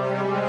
Thank you.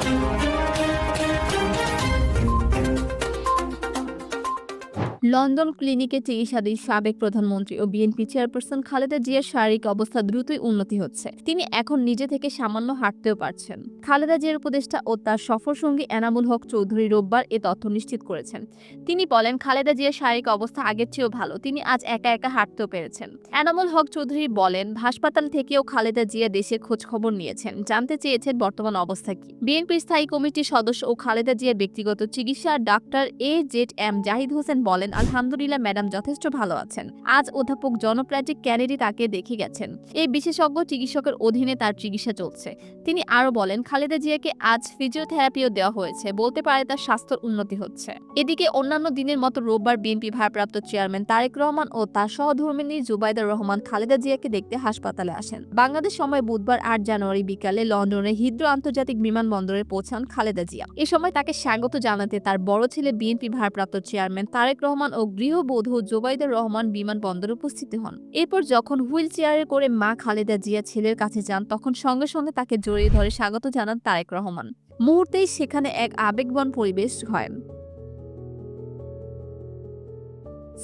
London ক্লিনিকে চিকিৎসাধীন সাবেক প্রধানমন্ত্রী ও বিএনপি চেয়ারপারসন খালেদা জিয়ার শারীরিক অবস্থা দ্রুতই উন্নতি হচ্ছে। তিনি এখন নিজে থেকে সামান্য হাঁটতেও পারছেন। খালেদা জিয়ার উপদেষ্টা ও তার সফরসঙ্গী এনামুল হক চৌধুরী রোববার এ তথ্য নিশ্চিত করেছেন। তিনি বলেন, খালেদা জিয়ার শারীরিক অবস্থা আগের চেয়েও ভালো। তিনি আজ একা একা হাঁটতেও পেরেছেন। এনামুল হক চৌধুরী বলেন, হাসপাতাল থেকেও খালেদা জিয়া দেশের খোঁজ খবর নিয়েছেন। জানতে চেয়েছেন বর্তমান অবস্থা কি। বিএনপির স্থায়ী কমিটির সদস্য ও খালেদা জিয়ার ব্যক্তিগত চিকিৎসা doctor A Z M Zahid Hossain বলেন আলহামদুলিল্লাহ, ম্যাডাম যথেষ্ট ভালো আছেন। আজ অধ্যাপক জনপ্রাজিক ক্যানেডি তাকে দেখে গেছেন। এই বিশেষজ্ঞ চিকিৎসকের অধীনে তার চিকিৎসা চলছে। তিনি আরও বলেন, খালেদা জিয়াকে আজ ফিজিওথেরাপিও দেওয়া হয়েছে, বলতে পারে তার স্বাস্থ্যের উন্নতি হচ্ছে। এদিকে অন্যান্য দিনের মতো রোববার বিএনপি ভারপ্রাপ্ত চেয়ারম্যান তারেক রহমান ও তার সহধর্মিনী জুবাইদা রহমান খালেদা জিয়াকে দেখতে হাসপাতালে আসেন। বাংলাদেশ সময় বুধবার আট জানুয়ারি বিকালে লন্ডনের হিদ্রো আন্তর্জাতিক বিমানবন্দরে পৌঁছান খালেদা জিয়া। এ সময় তাকে স্বাগত জানাতে তার বড় ছেলে বিএনপি ভারপ্রাপ্ত চেয়ারম্যান তারেক রহমান ও গৃহবধূ জোবাইদা রহমান বিমানবন্দরে উপস্থিত হন। এরপর যখন হুইল চেয়ারে করে মা খালেদা জিয়া ছেলের কাছে যান, তখন সঙ্গে সঙ্গে তাকে জড়িয়ে ধরে স্বাগত জানান তারেক রহমান। মুহূর্তেই সেখানে এক আবেগবন পরিবেশ হয়।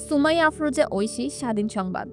সুমাই আফরোজা, ঐশী, স্বাধীন সংবাদ।